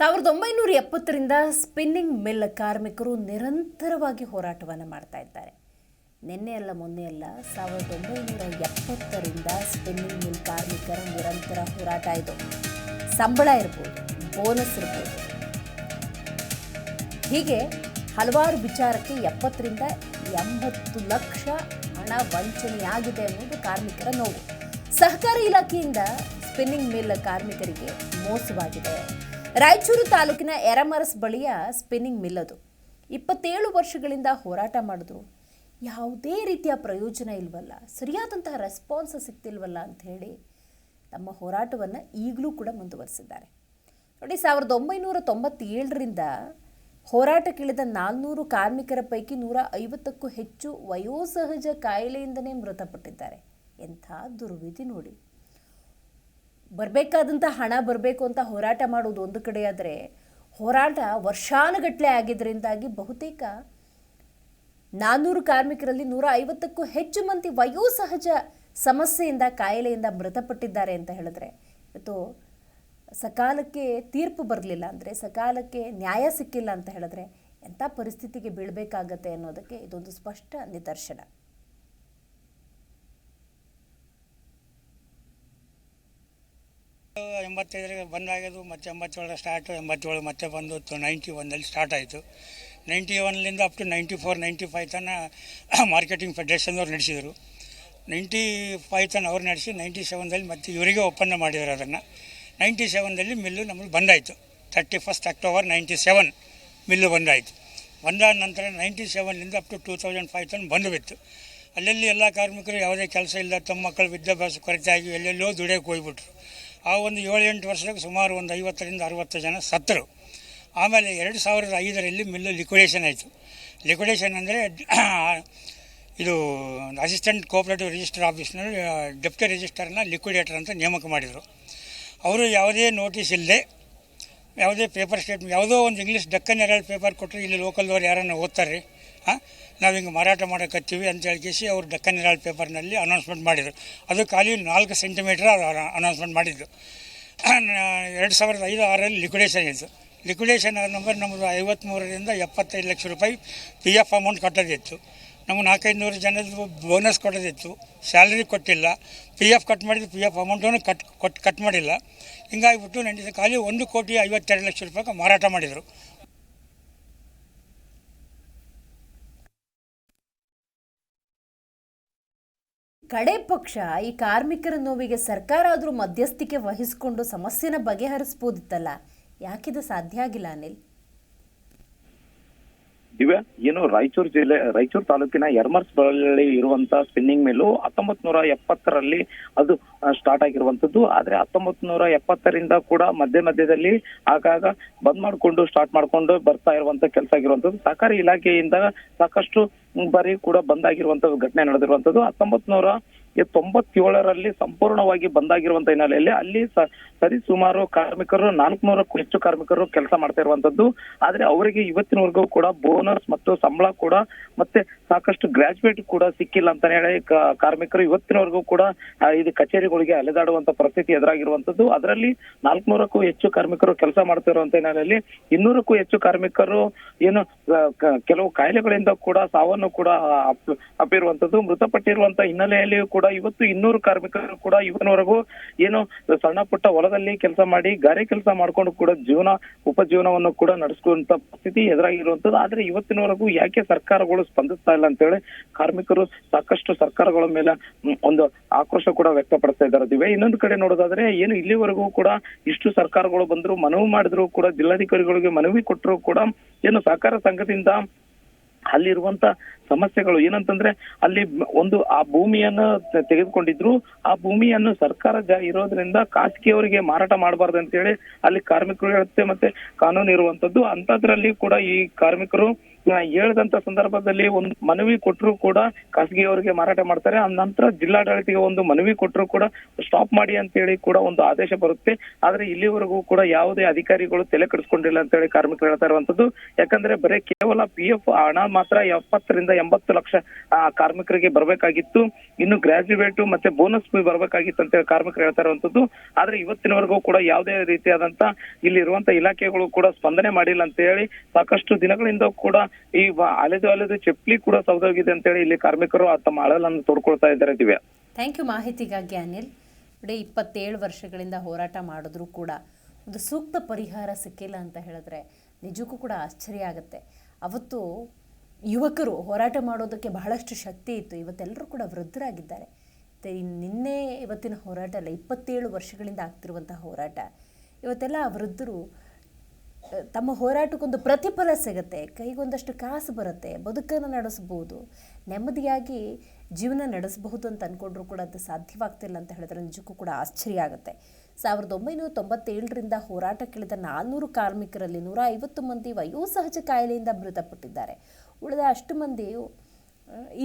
ಸಾವಿರದ ಒಂಬೈನೂರ ಎಪ್ಪತ್ತರಿಂದ ಸ್ಪಿನ್ನಿಂಗ್ ಮಿಲ್ ಕಾರ್ಮಿಕರು ನಿರಂತರವಾಗಿ ಹೋರಾಟವನ್ನು ಮಾಡ್ತಾ ಇದ್ದಾರೆ. ನಿನ್ನೆ ಅಲ್ಲ, ಮೊನ್ನೆ ಅಲ್ಲ, ಸಾವಿರದ ಒಂಬೈನೂರ ಎಪ್ಪತ್ತರಿಂದ ಸ್ಪಿನ್ನಿಂಗ್ ಮಿಲ್ ಕಾರ್ಮಿಕರ ನಿರಂತರ ಹೋರಾಟ ಇದು. ಸಂಬಳ ಇರ್ಬೋದು, ಬೋನಸ್ ಇರ್ಬೋದು. ಹೀಗೆ ಹಲವಾರು ವಿಚಾರಕ್ಕೆ ಎಪ್ಪತ್ತರಿಂದ ಎಂಬತ್ತು ಲಕ್ಷ ಹಣ ವಂಚನೆಯಾಗಿದೆ ಅನ್ನೋದು ಕಾರ್ಮಿಕರ ನೋವು. ಸಹಕಾರಿ ಇಲಾಖೆಯಿಂದ ಸ್ಪಿನ್ನಿಂಗ್ ಮಿಲ್ ಕಾರ್ಮಿಕರಿಗೆ ಮೋಸವಾಗಿದೆ. ರಾಯಚೂರು ತಾಲೂಕಿನ ಎರಮರಸ್ ಬಳಿಯ ಸ್ಪಿನ್ನಿಂಗ್ ಮಿಲ್ ಅದು. ಇಪ್ಪತ್ತೇಳು ವರ್ಷಗಳಿಂದ ಹೋರಾಟ ಮಾಡಿದ್ರು. ಯಾವುದೇ ರೀತಿಯ ಪ್ರಯೋಜನ ಇಲ್ವಲ್ಲ, ಸರಿಯಾದಂತಹ ರೆಸ್ಪಾನ್ಸ್ ಸಿಗ್ತಿಲ್ವಲ್ಲ ಅಂತ ಹೇಳಿ ತಮ್ಮ ಹೋರಾಟವನ್ನು ಈಗಲೂ ಕೂಡ ಮುಂದುವರಿಸಿದ್ದಾರೆ. ನೋಡಿ, ಸಾವಿರದ ಒಂಬೈನೂರ ತೊಂಬತ್ತೇಳರಿಂದ ಹೋರಾಟಕ್ಕಿಳಿದ ನಾಲ್ನೂರು ಕಾರ್ಮಿಕರ ಪೈಕಿ ನೂರ ಐವತ್ತಕ್ಕೂ ಹೆಚ್ಚು ವಯೋಸಹಜ ಕಾಯಿಲೆಯಿಂದನೇ ಮೃತಪಟ್ಟಿದ್ದಾರೆ. ಎಂಥ ದುರ್ವಿಧಿ ನೋಡಿ. ಬರಬೇಕಾದಂಥ ಹಣ ಬರಬೇಕು ಅಂತ ಹೋರಾಟ ಮಾಡೋದು ಒಂದು ಕಡೆಯಾದರೆ ಹೋರಾಟ ವರ್ಷಾನುಗಟ್ಟಲೆ ಆಗಿದ್ದರಿಂದಾಗಿ ಬಹುತೇಕ ನಾನ್ನೂರು ಕಾರ್ಮಿಕರಲ್ಲಿ ನೂರ ಐವತ್ತಕ್ಕೂ ಹೆಚ್ಚು ಮಂದಿ ವಯೋಸಹಜ ಸಮಸ್ಯೆಯಿಂದ ಕಾಯಿಲೆಯಿಂದ ಮೃತಪಟ್ಟಿದ್ದಾರೆ ಅಂತ ಹೇಳಿದ್ರೆ, ಇವತ್ತು ಸಕಾಲಕ್ಕೆ ತೀರ್ಪು ಬರಲಿಲ್ಲ ಅಂದರೆ, ಸಕಾಲಕ್ಕೆ ನ್ಯಾಯ ಸಿಕ್ಕಿಲ್ಲ ಅಂತ ಹೇಳಿದ್ರೆ ಎಂಥ ಪರಿಸ್ಥಿತಿಗೆ ಬೀಳಬೇಕಾಗತ್ತೆ ಅನ್ನೋದಕ್ಕೆ ಇದೊಂದು ಸ್ಪಷ್ಟ ನಿದರ್ಶನ. ಎಂಬತ್ತೈದರಿಗೆ ಬಂದಾಗಿದ್ದು ಮತ್ತೆ ಎಂಬತ್ತೇಳು ಸ್ಟಾರ್ಟು ಎಂಬತ್ತೇಳು ಮತ್ತೆ ಬಂದು ನೈಂಟಿ ಒನ್ನಲ್ಲಿ ಸ್ಟಾರ್ಟ್ ಆಯಿತು. Ninety ಒನ್ಲಿಂದ up to ninety four ninety five ತನಕ ಮಾರ್ಕೆಟಿಂಗ್ ಫೆಡರೇಷನ್ದವ್ರು ನಡೆಸಿದರು. ನೈಂಟಿ ಫೈವ್ ತನ ಅವ್ರು ನಡೆಸಿ ನೈಂಟಿ ಸೆವೆನ್ದಲ್ಲಿ ಮತ್ತೆ ಇವರಿಗೆ ಒಪ್ಪಂದ ಮಾಡಿದ್ರು ಅದನ್ನು. ನೈಂಟಿ ಸೆವೆನ್ದಲ್ಲಿ ಮಿಲ್ಲು ನಮಗೆ ಬಂದಾಯಿತು. Thirty first October ninety seven mill ಬಂದಾಯಿತು. ಬಂದಾದ ನಂತರ ninety ಸೆವೆನ್ಲಿಂದ up to two thousand five ತನಕ ಬಂದು ಬಿತ್ತು. ಅಲ್ಲೆಲ್ಲಿ ಎಲ್ಲ ಕಾರ್ಮಿಕರು ಯಾವುದೇ ಕೆಲಸ ಇಲ್ಲ ತಮ್ಮ ಮಕ್ಕಳು ವಿದ್ಯಾಭ್ಯಾಸ ಕೊರತೆ ಆಗಿ ಎಲ್ಲೆಲ್ಲೋ ದುಡಿಯೋಕೆ ಹೋಗ್ಬಿಟ್ರು. ಆ ಒಂದು ಏಳೆಂಟು ವರ್ಷದಾಗ ಸುಮಾರು ಒಂದು ಐವತ್ತರಿಂದ ಅರುವತ್ತು ಜನ ಸತ್ತರು. ಆಮೇಲೆ ಎರಡು ಸಾವಿರದ ಐದರಲ್ಲಿ ಮಿಲ್ಲು ಲಿಕ್ವಿಡೇಷನ್ ಆಯಿತು. ಲಿಕ್ವಿಡೇಷನ್ ಅಂದರೆ ಇದು ಅಸಿಸ್ಟೆಂಟ್ ಕೋಆಪರೇಟಿವ್ ರಿಜಿಸ್ಟರ್ ಆಫೀಸ್ನಲ್ಲಿ ಡೆಪ್ಟಿ ರಿಜಿಸ್ಟರ್ನ ಲಿಕ್ವಿಡೇಟರ್ ಅಂತ ನೇಮಕ ಮಾಡಿದರು. ಅವರು ಯಾವುದೇ ನೋಟಿಸ್ ಇಲ್ಲದೆ, ಯಾವುದೇ ಪೇಪರ್ ಸ್ಟೇಟ್ಮೆಂಟ್, ಯಾವುದೋ ಒಂದು ಇಂಗ್ಲೀಷ್ ಡಕ್ಕನ್ ಎರಡು ಪೇಪರ್ ಕೊಟ್ಟರೆ ಇಲ್ಲಿ ಲೋಕಲ್ದವ್ರು ಯಾರನ್ನ ಓದ್ತಾರೆ. ನಾವು ಹಿಂಗೆ ಮಾರಾಟ ಮಾಡೋಕತ್ತೀವಿ ಅಂತ ಹೇಳಿಸಿ ಅವರು ಡಕ್ಕನ್ ಹೆರಾಲ್ಡ್ ಪೇಪರ್ನಲ್ಲಿ ಅನೌನ್ಸ್ಮೆಂಟ್ ಮಾಡಿದರು. ಅದು ಖಾಲಿ ನಾಲ್ಕು ಸೆಂಟಿಮೀಟ್ರ್ ಅನೌನ್ಸ್ಮೆಂಟ್ ಮಾಡಿದ್ದು. ಎರಡು ಸಾವಿರದ ಐದು ಆರಲ್ಲಿ ಲಿಕ್ವಿಡೇಷನ್ ಇತ್ತು. ಲಿಕ್ವಿಡೇಷನ್ ನಂಬರ್ ನಮ್ಮದು ಐವತ್ತ್ಮೂರರಿಂದ ಎಪ್ಪತ್ತೈದು ಲಕ್ಷ ರೂಪಾಯಿ ಪಿ ಎಫ್ ಅಮೌಂಟ್ ಕಟ್ಟೋದಿತ್ತು. ನಮ್ಗೆ ನಾಲ್ಕೈದು ನೂರು ಜನದ ಬೋನಸ್ ಕೊಡೋದಿತ್ತು. ಸ್ಯಾಲ್ರಿ ಕೊಟ್ಟಿಲ್ಲ. ಪಿ ಎಫ್ ಕಟ್ ಮಾಡಿದ್ದು ಪಿ ಎಫ್ ಅಮೌಂಟನ್ನು ಕಟ್ ಕೊಟ್ಟು ಕಟ್ ಮಾಡಿಲ್ಲ. ಹಿಂಗಾಗಿಬಿಟ್ಟು ನಡೀತು ಖಾಲಿ ಒಂದು ಕೋಟಿ ಐವತ್ತೆರಡು ಲಕ್ಷ ರೂಪಾಯಿ ಮಾರಾಟ ಮಾಡಿದರು. ಕಡೆ ಪಕ್ಷ ಈ ಕಾರ್ಮಿಕರ ನೋವಿಗೆ ಸರ್ಕಾರ ಆದರೂ ಮಧ್ಯಸ್ಥಿಕೆ ವಹಿಸಿಕೊಂಡು ಸಮಸ್ಯೆನ ಬಗೆಹರಿಸ್ಬೋದಿತ್ತಲ್ಲ? ಯಾಕಿದು ಸಾಧ್ಯ ಆಗಿಲ್ಲ ಅನಿಲ್? ದಿವ್ಯ ಏನು ರಾಯಚೂರು ಜಿಲ್ಲೆ, ರಾಯಚೂರು ತಾಲೂಕಿನ ಯರ್ಮರ್ಸ್ ಬಳಿ ಇರುವಂತ ಸ್ಪಿನ್ನಿಂಗ್ ಮಿಲ್ಲು ಹತ್ತೊಂಬತ್ ನೂರ ಎಪ್ಪತ್ತರಲ್ಲಿ ಅದು ಸ್ಟಾರ್ಟ್ ಆಗಿರುವಂತದ್ದು ಆದ್ರೆ ಹತ್ತೊಂಬತ್ ನೂರ ಎಪ್ಪತ್ತರಿಂದ ಕೂಡ ಮಧ್ಯ ಮಧ್ಯದಲ್ಲಿ ಆಗಾಗ ಬಂದ್ ಮಾಡಿಕೊಂಡು ಸ್ಟಾರ್ಟ್ ಮಾಡ್ಕೊಂಡು ಬರ್ತಾ ಇರುವಂತ ಕೆಲಸ ಆಗಿರುವಂತದ್ದು ಸಹಕಾರಿ ಇಲಾಖೆಯಿಂದ ಸಾಕಷ್ಟು ಬಾರಿ ಕೂಡ ಬಂದಾಗಿರುವಂತ ಘಟನೆ ನಡೆದಿರುವಂತದ್ದು ಹತ್ತೊಂಬತ್ ನೂರ ತೊಂಬತ್ತೇಳರಲ್ಲಿ ಸಂಪೂರ್ಣವಾಗಿ ಬಂದಾಗಿರುವಂತ ಹಿನ್ನೆಲೆಯಲ್ಲಿ ಅಲ್ಲಿ ಸರಿ, ಸುಮಾರು ಕಾರ್ಮಿಕರು, ನಾಲ್ಕುನೂರಕ್ಕೂ ಹೆಚ್ಚು ಕಾರ್ಮಿಕರು ಕೆಲಸ ಮಾಡ್ತಾ ಇರುವಂತದ್ದು ಆದ್ರೆ ಅವರಿಗೆ ಇವತ್ತಿನವರೆಗೂ ಕೂಡ ಬೋನಸ್ ಮತ್ತು ಸಂಬಳ ಕೂಡ ಮತ್ತೆ ಸಾಕಷ್ಟು ಗ್ರಾಜುಯೇಟ್ ಕೂಡ ಸಿಕ್ಕಿಲ್ಲ ಅಂತ ಹೇಳಿ ಕಾರ್ಮಿಕರು ಇವತ್ತಿನವರೆಗೂ ಕೂಡ ಇದು ಕಚೇರಿಗಳಿಗೆ ಅಲೆದಾಡುವಂತ ಪರಿಸ್ಥಿತಿ ಎದುರಾಗಿರುವಂತದ್ದು ಅದರಲ್ಲಿ ನಾಲ್ಕುನೂರಕ್ಕೂ ಹೆಚ್ಚು ಕಾರ್ಮಿಕರು ಕೆಲಸ ಮಾಡ್ತಾ ಇರುವಂತ ಹಿನ್ನೆಲೆಯಲ್ಲಿ ಇನ್ನೂರಕ್ಕೂ ಹೆಚ್ಚು ಕಾರ್ಮಿಕರು ಏನು ಕೆಲವು ಕಾಯಿಲೆಗಳಿಂದ ಕೂಡ ಸಾವನ್ನು ಕೂಡ ಅಪ್- ಅಪ್ಪಿರುವಂತದ್ದು ಮೃತಪಟ್ಟಿರುವಂತ ಹಿನ್ನೆಲೆಯಲ್ಲಿಯೂ ಕೂಡ ಇವತ್ತು ಇನ್ನೂರು ಕಾರ್ಮಿಕರು ಕೂಡ ಇವನವರೆಗೂ ಏನು ಸಣ್ಣ ಪುಟ್ಟ ಹೊಲದಲ್ಲಿ ಕೆಲಸ ಮಾಡಿ, ಗಾರೆ ಕೆಲಸ ಮಾಡ್ಕೊಂಡು ಕೂಡ ಜೀವನ, ಉಪಜೀವನವನ್ನು ಕೂಡ ನಡೆಸುವಂತ ಪರಿಸ್ಥಿತಿ ಎದುರಾಗಿರುವಂತದ್ದು ಆದ್ರೆ ಇವತ್ತಿನವರೆಗೂ ಯಾಕೆ ಸರ್ಕಾರಗಳು ಸ್ಪಂದಿಸ್ತಾ ಇಲ್ಲ ಅಂತ ಹೇಳಿ ಕಾರ್ಮಿಕರು ಸಾಕಷ್ಟು ಸರ್ಕಾರಗಳ ಮೇಲೆ ಒಂದು ಆಕ್ರೋಶ ಕೂಡ ವ್ಯಕ್ತಪಡಿಸ್ತಾ ಇದ್ದಾರೆ. ದಿವೆ ಇನ್ನೊಂದು ಕಡೆ ನೋಡೋದಾದ್ರೆ ಏನು ಇಲ್ಲಿವರೆಗೂ ಕೂಡ ಇಷ್ಟು ಸರ್ಕಾರಗಳು ಬಂದ್ರು, ಮನವಿ ಮಾಡಿದ್ರು ಕೂಡ, ಜಿಲ್ಲಾಧಿಕಾರಿಗಳಿಗೆ ಮನವಿ ಕೊಟ್ಟರು ಕೂಡ, ಏನು ಸಹಕಾರ ಸಂಘದಿಂದ ಅಲ್ಲಿರುವಂತ ಸಮಸ್ಯೆಗಳು ಏನಂತಂದ್ರೆ ಅಲ್ಲಿ ಒಂದು ಆ ಭೂಮಿಯನ್ನು ತೆಗೆದುಕೊಂಡಿದ್ರು. ಆ ಭೂಮಿಯನ್ನು ಸರ್ಕಾರ ಇರೋದ್ರಿಂದ ಖಾಸಗಿಯವರಿಗೆ ಮಾರಾಟ ಮಾಡಬಾರ್ದು ಅಂತೇಳಿ ಅಲ್ಲಿ ಕಾರ್ಮಿಕರು ಮತ್ತೆ ಕಾನೂನು ಇರುವಂತದ್ದು. ಅಂತದ್ರಲ್ಲಿ ಕೂಡ ಈ ಕಾರ್ಮಿಕರು ಹೇಳಿದಂತ ಸಂದರ್ಭದಲ್ಲಿ ಒಂದು ಮನವಿ ಕೊಟ್ಟರು ಕೂಡ ಖಾಸಗಿಯವರಿಗೆ ಮಾರಾಟ ಮಾಡ್ತಾರೆ. ಆ ನಂತರ ಜಿಲ್ಲಾಡಳಿತಿಗೆ ಒಂದು ಮನವಿ ಕೊಟ್ಟರು ಕೂಡ ಸ್ಟಾಪ್ ಮಾಡಿ ಅಂತ ಹೇಳಿ ಕೂಡ ಒಂದು ಆದೇಶ ಬರುತ್ತೆ. ಆದ್ರೆ ಇಲ್ಲಿವರೆಗೂ ಕೂಡ ಯಾವುದೇ ಅಧಿಕಾರಿಗಳು ತಲೆ ಕೆಡಿಸ್ಕೊಂಡಿಲ್ಲ ಅಂತ ಹೇಳಿ ಕಾರ್ಮಿಕರು ಹೇಳ್ತಾ ಇರುವಂತದ್ದು. ಯಾಕಂದ್ರೆ ಬರೀ ಕೇವಲ ಪಿ ಎಫ್ ಹಣ ಮಾತ್ರ ಎಪ್ಪತ್ತರಿಂದ ಎಂಬತ್ತು ಲಕ್ಷ ಕಾರ್ಮಿಕರಿಗೆ ಬರಬೇಕಾಗಿತ್ತು. ಇನ್ನು ಗ್ರಾಜ್ಯುಯೇಟ್ ಮತ್ತೆ ಬೋನಸ್ ಬರಬೇಕಾಗಿತ್ತು ಅಂತ ಹೇಳಿ ಕಾರ್ಮಿಕರು ಹೇಳ್ತಾ ಇರುವಂತದ್ದು. ಆದ್ರೆ ಇವತ್ತಿನವರೆಗೂ ಕೂಡ ಯಾವುದೇ ರೀತಿಯಾದಂತ ಇಲ್ಲಿ ಇರುವಂತ ಇಲಾಖೆಗಳು ಕೂಡ ಸ್ಪಂದನೆ ಮಾಡಿಲ್ಲ ಅಂತ ಹೇಳಿ ಸಾಕಷ್ಟು ದಿನಗಳಿಂದ ಕೂಡ ಈ ಅಲೆದು ಅಲೆದು ಚಪ್ಪಲಿ ಕೂಡ ಸೌದೋಗಿದೆ ಅಂತ ಹೇಳಿ ಇಲ್ಲಿ ಕಾರ್ಮಿಕರು ತಮ್ಮ ಅಳಲನ್ನು ತೋಡ್ಕೊಳ್ತಾ ಇದ್ದಾರೆ ದಿವ್ಯ. ಥ್ಯಾಂಕ್ ಯು ಮಾಹಿತಿಗಾಗಿ ಅನಿಲ್. ನೋಡಿ, ಇಪ್ಪತ್ತೇಳು ವರ್ಷಗಳಿಂದ ಹೋರಾಟ ಮಾಡಿದ್ರೂ ಕೂಡ ಒಂದು ಸೂಕ್ತ ಪರಿಹಾರ ಸಿಕ್ಕಿಲ್ಲ ಅಂತ ಹೇಳಿದ್ರೆ ನಿಜಕ್ಕೂ ಕೂಡ ಆಶ್ಚರ್ಯ ಆಗುತ್ತೆ. ಅವತ್ತು ಯುವಕರು ಹೋರಾಟ ಮಾಡೋದಕ್ಕೆ ಬಹಳಷ್ಟು ಶಕ್ತಿ ಇತ್ತು. ಇವತ್ತೆಲ್ಲರೂ ಕೂಡ ವೃದ್ಧರಾಗಿದ್ದಾರೆ. ನಿನ್ನೆ ಇವತ್ತಿನ ಹೋರಾಟ ಅಲ್ಲ, ಇಪ್ಪತ್ತೇಳು ವರ್ಷಗಳಿಂದ ಆಗ್ತಿರುವಂತಹ ಹೋರಾಟ. ಇವತ್ತೆಲ್ಲ ವೃದ್ಧರು ತಮ್ಮ ಹೋರಾಟಕ್ಕೊಂದು ಪ್ರತಿಫಲ ಸಿಗುತ್ತೆ, ಕೈಗೊಂದಷ್ಟು ಕಾಸು ಬರುತ್ತೆ, ಬದುಕನ್ನು ನಡೆಸ್ಬೋದು, ನೆಮ್ಮದಿಯಾಗಿ ಜೀವನ ನಡೆಸಬಹುದು ಅಂತ ಅಂದ್ಕೊಂಡ್ರು ಕೂಡ ಅದು ಸಾಧ್ಯವಾಗ್ತಿಲ್ಲ ಅಂತ ಹೇಳಿದ್ರೆ ನಿಜಕ್ಕೂ ಕೂಡ ಆಶ್ಚರ್ಯ ಆಗುತ್ತೆ. ಸಾವಿರದ ಒಂಬೈನೂರ ತೊಂಬತ್ತೇಳರಿಂದ ಹೋರಾಟಕ್ಕಿಳಿದ ನಾಲ್ನೂರು ಕಾರ್ಮಿಕರಲ್ಲಿ ನೂರ ಐವತ್ತು ಮಂದಿ ವಯೋಸಹಜ ಕಾಯಿಲೆಯಿಂದ ಮೃತಪಟ್ಟಿದ್ದಾರೆ. ಉಳಿದ ಅಷ್ಟು ಮಂದಿಯು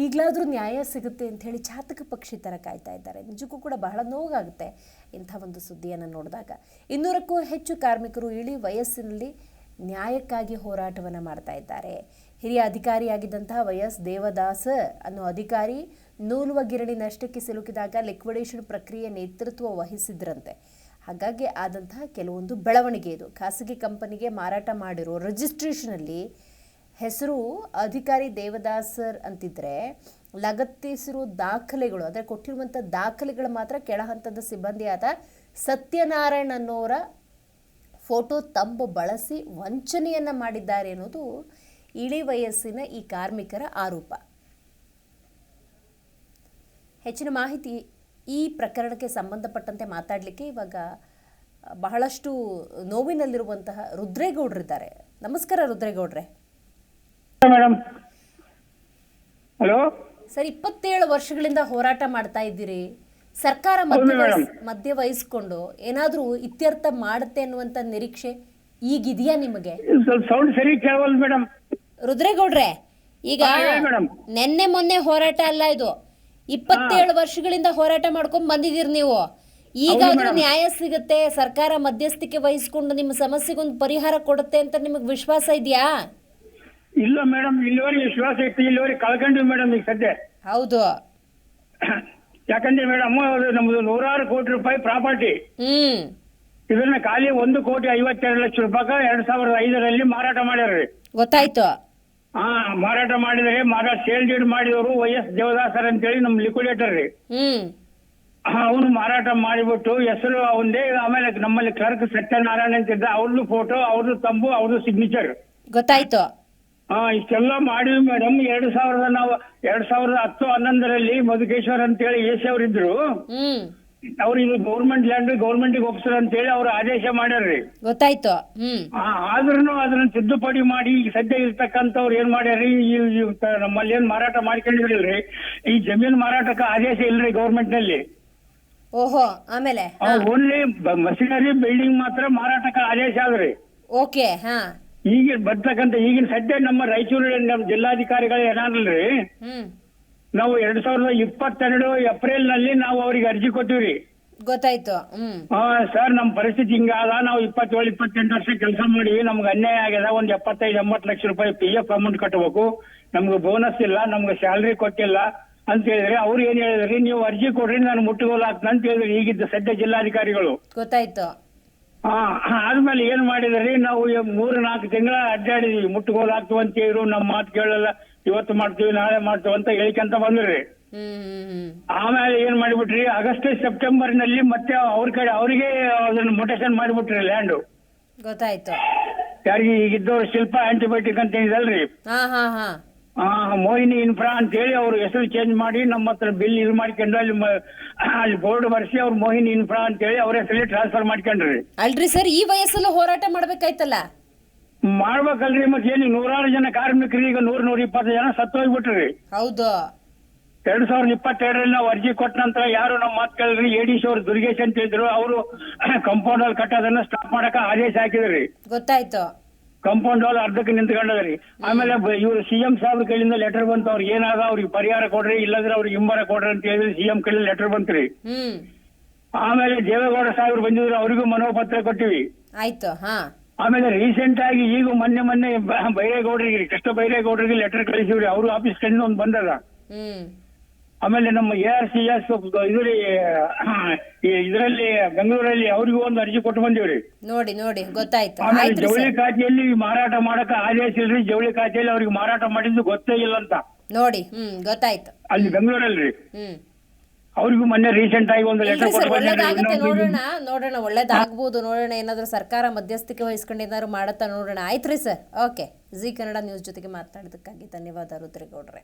ಈಗಲಾದರೂ ನ್ಯಾಯ ಸಿಗುತ್ತೆ ಅಂತ ಹೇಳಿ ಚಾತಕ ಪಕ್ಷಿ ಥರ ಕಾಯ್ತಾ ಇದ್ದಾರೆ. ನಿಜಕ್ಕೂ ಕೂಡ ಬಹಳ ನೋವಾಗುತ್ತೆ ಇಂಥ ಒಂದು ಸುದ್ದಿಯನ್ನು ನೋಡಿದಾಗ. ಇನ್ನೂರಕ್ಕೂ ಹೆಚ್ಚು ಕಾರ್ಮಿಕರು ಇಳಿ ವಯಸ್ಸಿನಲ್ಲಿ ನ್ಯಾಯಕ್ಕಾಗಿ ಹೋರಾಟವನ್ನು ಮಾಡ್ತಾ ಇದ್ದಾರೆ. ಹಿರಿಯ ಅಧಿಕಾರಿಯಾಗಿದ್ದಂತಹ ವಯಸ್ ದೇವದಾಸ್ ಅನ್ನೋ ಅಧಿಕಾರಿ ನೂಲುವ ಗಿರಣಿ ನಷ್ಟಕ್ಕೆ ಸಿಲುಕಿದಾಗ ಲಿಕ್ವಿಡೇಷನ್ ಪ್ರಕ್ರಿಯೆ ನೇತೃತ್ವ ವಹಿಸಿದ್ರಂತೆ. ಹಾಗಾಗಿ ಆದಂತಹ ಕೆಲವೊಂದು ಬೆಳವಣಿಗೆ ಇದು. ಖಾಸಗಿ ಕಂಪನಿಗೆ ಮಾರಾಟ ಮಾಡಿರೋ ರಿಜಿಸ್ಟ್ರೇಷನಲ್ಲಿ ಹೆಸರು ಅಧಿಕಾರಿ ದೇವದಾಸರ್ ಅಂತಿದ್ರೆ ಲಗತ್ತಿಸಿರೋ ದಾಖಲೆಗಳು, ಅಂದರೆ ಕೊಟ್ಟಿರುವಂಥ ದಾಖಲೆಗಳು ಮಾತ್ರ ಕೆಳ ಹಂತದ ಸಿಬ್ಬಂದಿಯಾದ ಸತ್ಯನಾರಾಯಣ ಅನ್ನೋರ ಫೋಟೋ ತಂಬು ಬಳಸಿ ವಂಚನೆಯನ್ನು ಮಾಡಿದ್ದಾರೆ ಅನ್ನೋದು ಇಳಿ ವಯಸ್ಸಿನ ಈ ಕಾರ್ಮಿಕರ ಆರೋಪ. ಹೆಚ್ಚಿನ ಮಾಹಿತಿ ಈ ಪ್ರಕರಣಕ್ಕೆ ಸಂಬಂಧಪಟ್ಟಂತೆ ಮಾತಾಡಲಿಕ್ಕೆ ಇವಾಗ ಬಹಳಷ್ಟು ನೋವಿನಲ್ಲಿರುವಂತಹ ರುದ್ರೇಗೌಡರಿದ್ದಾರೆ. ನಮಸ್ಕಾರ ರುದ್ರೇಗೌಡ್ರೆ. Madam hello? ಸರ್ ಇಪ್ಪತ್ತೇಳು ವರ್ಷಗಳಿಂದ ಹೋರಾಟ ಮಾಡ್ತಾ ಇದ್ದೀರಿ. ಸರ್ಕಾರ ಮಧ್ಯ ವಹಿಸ್- ಮಧ್ಯ ವಹಿಸ್ಕೊಂಡು ಏನಾದರೂ ಇತ್ಯರ್ಥ ಮಾಡುತ್ತೆ ಅನ್ನುವಂತ ನಿರೀಕ್ಷೆ ಈಗಿದೆಯಾ ನಿಮಗೆ? ಸೌಂಡ್ ಸರಿ ಕೇಳವಲ್ ಮೇಡಮ್ ರುದ್ರೇಗೌಡ್ರೆ ಈಗ ನಿನ್ನೆ ನೆನ್ನೆ ಮೊನ್ನೆ ಹೋರಾಟ ಅಲ್ಲ ಇದು. ಇಪ್ಪತ್ತೇಳು ವರ್ಷಗಳಿಂದ ಹೋರಾಟ ಮಾಡ್ಕೊಂಡ್ ಬಂದಿದ್ದೀರಿ ನೀವು. ಈಗ ನ್ಯಾಯ ಸಿಗುತ್ತೆ ಸರ್ಕಾರ ಮಧ್ಯಸ್ಥಿಕೆ ವಹಿಸ್ಕೊಂಡು ನಿಮ್ಮ ಸಮಸ್ಯೆಗೊಂದು ಪರಿಹಾರ ಕೊಡುತ್ತೆ ಅಂತ ನಿಮಗೆ ವಿಶ್ವಾಸ ಇದೆಯಾ? ಇಲ್ಲ ಮೇಡಮ್ ಇಲ್ಲಿವರೆಗೆ ಶ್ವಾಸ ಇತ್ತು ಇಲ್ಲಿವರೆಗೆ ಕಳ್ಕೊಂಡ್ವಿ ಮೇಡಮ್ ಈಗ ಸದ್ಯ. ಹೌದು. ಯಾಕಂದ್ರೆ ಮೇಡಮ್ ನಮ್ದು ನೂರಾರು ಕೋಟಿ ರೂಪಾಯಿ ಪ್ರಾಪರ್ಟಿ. ಹ್ಮ್. ಇದನ್ನ ಖಾಲಿ ಒಂದು ಕೋಟಿ ಐವತ್ತೆರಡು ಲಕ್ಷ ರೂಪಾಯಿ ಎರಡ್ ಸಾವಿರದ ಐದರಲ್ಲಿ ಮಾರಾಟ ಮಾಡ್ಯಾರ್ರಿ. ಗೊತ್ತಾಯ್ತು. ಹಾ ಮಾರಾಟ ಮಾಡಿದ್ರೆ ಮಾರಾಟ ಸೇಲ್ ಡೀಡ್ ಮಾಡಿದವರು ವೈ ಎಸ್ ದೇವದಾಸರ್ ಅಂತೇಳಿ ನಮ್ ಲಿಕ್ವಿಡೇಟರ್ ರೀ. ಹ್ಮ್. ಅವನು ಮಾರಾಟ ಮಾಡಿಬಿಟ್ಟು ಹೆಸರು ಅವಂದೇ ಆಮೇಲೆ ನಮ್ಮಲ್ಲಿ ಕ್ಲರ್ಕ್ ಸತ್ಯನಾರಾಯಣ ಅಂತಿದ್ದ ಅವ್ರದ್ದು ಫೋಟೋ ಅವ್ರದ್ದು ತಂಬು ಅವ್ರದ್ದು ಸಿಗ್ನೇಚರ್ ಗೊತ್ತಾಯ್ತು. ಹಾ ಇಷ್ಟೆಲ್ಲ ಮಾಡಿವಿ ಮೇಡಮ್ ಎರಡ್ ಸಾವಿರದ ನಾವು ಎರಡ್ ಸಾವಿರದ ಹತ್ತು ಹನ್ನೊಂದರಲ್ಲಿ ಮಧುಕೇಶ್ವರ್ ಅಂತೇಳಿ ಎಸ್ ಅವರು ಇದ್ರು ಹ್ಮ್. ಅವ್ರು ಇದು ಗೌರ್ಮೆಂಟ್ ಲ್ಯಾಂಡ್ ಗೌರ್ಮೆಂಟ್ಗೆ ಒಪ್ಸರ್ ಅಂತೇಳಿ ಅವ್ರು ಆದೇಶ ಮಾಡ್ಯಾರ್ರಿ. ಗೊತ್ತಾಯ್ತು. ಹ್ಮ್. ಆದ್ರೂ ಅದನ್ನ ತಿದ್ದುಪಡಿ ಮಾಡಿ ಈಗ ಸದ್ಯ ಇರ್ತಕ್ಕಂಥವ್ರು ಏನ್ ಮಾಡ್ಯಾರ್ರಿ? ಈ- ಈ ತ- ನಮ್ಮಲ್ಲಿ ಏನ್ ಮಾರಾಟ ಮಾಡ್ಕೊಂಡಿದ್ರಲ್ರಿ ಈ ಜಮೀನ್ ಮಾರಾಟಕ್ಕ ಆದೇಶ ಇಲ್ರಿ ಗೌರ್ಮೆಂಟ್ನಲ್ಲಿ ಓಹೋ ಆಮೇಲೆ? ಓನ್ಲಿ ಮಷಿನರಿ ಬಿಲ್ಡಿಂಗ್ ಮಾತ್ರ ಮಾರಾಟಕ್ಕ ಆದೇಶ ಆದ್ರಿ. ಓಕೆ ಹಾ. ಈಗ ಬರ್ತಕ್ಕಂಥ ಈಗಿನ ಸದ್ಯ ನಮ್ಮ ರಾಯಚೂರು ನಮ್ಮ ಜಿಲ್ಲಾಧಿಕಾರಿಗಳು ಏನಾರಲ್ರಿ? ನಾವು ಎರಡ್ ಸಾವಿರದ ಇಪ್ಪತ್ತೆರಡು ಏಪ್ರಿಲ್ನಲ್ಲಿ ನಾವು ಅವ್ರಿಗೆ ಅರ್ಜಿ ಕೊಟ್ಟಿವ್ರಿ. ಗೊತ್ತಾಯ್ತು. ಹಾ ಸರ್ ನಮ್ಮ ಪರಿಸ್ಥಿತಿ ಹಿಂಗಾದ. ನಾವು ಇಪ್ಪತ್ತೇಳು ಇಪ್ಪತ್ತೆಂಟು ವರ್ಷ ಕೆಲಸ ಮಾಡಿ ನಮ್ಗೆ ಅನ್ಯಾಯ ಆಗ್ಯದ. ಒಂದ್ ಎಪ್ಪತ್ತೈದು ಎಂಬತ್ತು ಲಕ್ಷ ರೂಪಾಯಿ ಪಿ ಎಫ್ ಅಮೌಂಟ್ ಕಟ್ಟಬೇಕು ನಮ್ಗೆ ಬೋನಸ್ ಇಲ್ಲ ನಮ್ಗೆ ಸ್ಯಾಲ್ರಿ ಕೊಟ್ಟಿಲ್ಲ ಅಂತ ಹೇಳಿದ್ರೆ ಅವ್ರು ಏನ್ ಹೇಳಿದ್ರಿ? ನೀವು ಅರ್ಜಿ ಕೊಡ್ರಿ ನಾನು ಮುಟ್ಟುಗೋಲ್ ಹಾಕ್ತಂತ ಅಂತ ಹೇಳಿದ್ರಿ. ಈಗಿದ್ದ ಸದ್ಯ ಜಿಲ್ಲಾಧಿಕಾರಿಗಳು. ಗೊತ್ತಾಯ್ತು. ಆದ್ಮೇಲೆ ಏನ್ ಮಾಡಿದ್ರಿ? ನಾವು ಮೂರ್ ನಾಲ್ಕು ತಿಂಗಳ ಅಡ್ಡಾಡಿದ್ವಿ. ಮುಟ್ಟುಗೋಲ್ ಹೇಳಿದ್ರು ನಮ್ಮ ಮಾತು ಕೇಳಲ್ಲ. ಇವತ್ತು ಮಾಡ್ತೀವಿ ನಾಳೆ ಮಾಡ್ತೀವಿ ಅಂತ ಹೇಳಿಕಂತ ಬಂದ್ರಿ. ಆಮೇಲೆ ಏನ್ ಮಾಡಿಬಿಟ್ರಿ? ಆಗಸ್ಟ್ ಸೆಪ್ಟೆಂಬರ್ನಲ್ಲಿ ಮತ್ತೆ ಅವ್ರ ಕಡೆ ಅವರಿಗೆ ಅದನ್ನ ಮೊಟೇಶನ್ ಮಾಡಿಬಿಟ್ರಿ ಲ್ಯಾಂಡ್. ಗೊತ್ತಾಯ್ತು. ಯಾರಿಗೆ ಈಗಿದ್ದವ್ರು ಶಿಲ್ಪ ಆಂಟಿಬಯೋಟಿಕ್ ಅಂತ ಇದಲ್ರಿ ಹಾ ಹಾ ಹಾ. ಆ ಮೋಹಿನಿ ಇನ್ಫ್ರಾ ಅಂತ ಹೇಳಿ ಅವ್ರ ಹೆಸರು ಚೇಂಜ್ ಮಾಡಿ ನಮ್ಮ ಹತ್ರ ಬಿಲ್ ಇದು ಮಾಡ್ಕೊಂಡು ಅಲ್ಲಿ ಮ- ಅಲ್ಲಿ ಬೋರ್ಡ್ ಬರ್ಸಿ ಅವ್ರು ಮೋಹಿನಿ ಇನ್ಫ್ರಾ ಅಂತ ಹೇಳಿ ಅವ್ರ ಹೆಸರಲ್ಲಿ ಟ್ರಾನ್ಸ್ಫರ್ ಮಾಡ್ಕೊಂಡ್ರಿ. ಅಲ್ರಿ ಸರ್ ಈ ವಯಸ್ಸಲ್ಲೂ ಹೋರಾಟ ಮಾಡ್ಬೇಕಾಯ್ತಲ್ಲ? ಮಾಡ್ಬೇಕಲ್ರಿ ಮತ್ತೆ ಏನು ನೂರಾರು ಜನ ಕಾರ್ಮಿಕರು ಈಗ ನೂರ್ ನೂರ ಇಪ್ಪತ್ತು ಜನ ಸತ್ತು ಹೋಗ್ಬಿಟ್ರಿ ಹೌದು. ಎರಡ್ ಸಾವಿರದ ಇಪ್ಪತ್ತೆರಡರಲ್ಲಿ ನಾವು ಅರ್ಜಿ ಕೊಟ್ಟ ನಂತರ ಯಾರು ನಮ್ಮ ಮಾತು ಕೇಳಿದ್ರಿ ಎಡಿಸಿ ಅವ್ರು ದುರ್ಗೇಶ್ ಅಂತ ಹೇಳಿದ್ರು ಅವರು ಕಂಪೌಂಡ್ ಅಲ್ಲಿ ಕಟ್ಟೋದನ್ನ ಸ್ಟಾಪ್ ಮಾಡಕ ಆದೇಶ ಹಾಕಿದ್ರಿ. ಗೊತ್ತಾಯ್ತು. ಕಂಪೌಂಡ್ ವಾಲ್ ಅರ್ಧಕ್ಕೆ ನಿಂತ್ಕೊಂಡದ್ರಿ. ಆಮೇಲೆ ಇವರು ಸಿಎಂ ಸಾಹೇಬ್ರ ಕೈಲಿಂದ ಲೆಟರ್ ಬಂತು ಅವ್ರಿಗೆ ಏನಾದ ಅವ್ರಿಗೆ ಪರಿಹಾರ ಕೊಡ್ರಿ ಇಲ್ಲಂದ್ರೆ ಅವ್ರಿಗೆ ಹಿಂಬರ ಕೊಡ್ರಿ ಅಂತ ಹೇಳಿ ಸಿಎಂ ಕೈಲಿ ಲೆಟರ್ ಬಂತ್ರಿ. ಆಮೇಲೆ ದೇವೇಗೌಡ ಸಾಹೇಬ್ರು ಬಂದಿದ್ರು ಅವರಿಗೂ ಮನೋಪತ್ರ ಕೊಟ್ಟಿವಿ. ಆಯ್ತು ಹಾ. ಆಮೇಲೆ ರೀಸೆಂಟ್ ಆಗಿ ಈಗ ಮೊನ್ನೆ ಮೊನ್ನೆ ಬೈರೇಗೌಡರಿಗೆ ಕೃಷ್ಣ ಬೈರೇಗೌಡರಿಗೆ ಲೆಟರ್ ಕಳಿಸಿವ್ರಿ ಅವ್ರು ಆಫೀಸ್ ಕಡೆಯಿಂದ ಒಂದು ಬಂದದ. ಆಮೇಲೆ ನಮ್ಮ ಎ ಆರ್ ಸಿ ಎಸ್ ಇದ್ರಿ ಇದರಲ್ಲಿ ಬೆಂಗಳೂರಲ್ಲಿ ಅವ್ರಿಗೂ ಒಂದು ಅರ್ಜಿ ಕೊಟ್ಟು ಬಂದಿವ್ರಿ. ನೋಡಿ ನೋಡಿ ಗೊತ್ತಾಯ್ತು. ಆಮೇಲೆ ಜವಳಿ ಸರ್. ಖಾತೆಯಲ್ಲಿ ಮಾರಾಟ ಮಾಡಕ ಆದೇಶ ಇಲ್ರಿ ಜವಳಿ ಖಾತೆಯಲ್ಲಿ ಅವ್ರಿಗೆ ಮಾರಾಟ ಮಾಡಿದ್ದು ಗೊತ್ತೇ ಇಲ್ಲ ಅಂತ. ನೋಡಿ ಹ್ಮ್ ಗೊತ್ತಾಯ್ತು. ಅಲ್ಲಿ ಬೆಂಗಳೂರಲ್ಲಿ ಹ್ಮ್. ಅವ್ರಿಗೂ ಮೊನ್ನೆ ರೀಸೆಂಟ್ ಆಗಿ ಒಂದು ಲೆಟರ್ ಇಲ್ರಿ ಸರ್ ಕೊಟ್ಟು ಒಳ್ಳೇದಾಗತ್ತೆ ಬಂದಿವ್ರಿ ನೋಡೋಣ ನೋಡೋಣ ಒಳ್ಳೇದಾಗ್ಬೋದು ನೋಡೋಣ ಏನಾದ್ರೂ ಸರ್ಕಾರ ಮಧ್ಯಸ್ಥಿಕೆ ವಹಿಸ್ಕೊಂಡು ಏನಾದ್ರು ಮಾಡತ್ತಾ ನೋಡೋಣ. ಆಯ್ತ್ರಿ sir okay. Zee Kannada news ಜೊತೆಗೆ ಮಾತಾಡೋದಕ್ಕಾಗಿ ಧನ್ಯವಾದ ರುದ್ರೇಗೌಡ್ರೆ.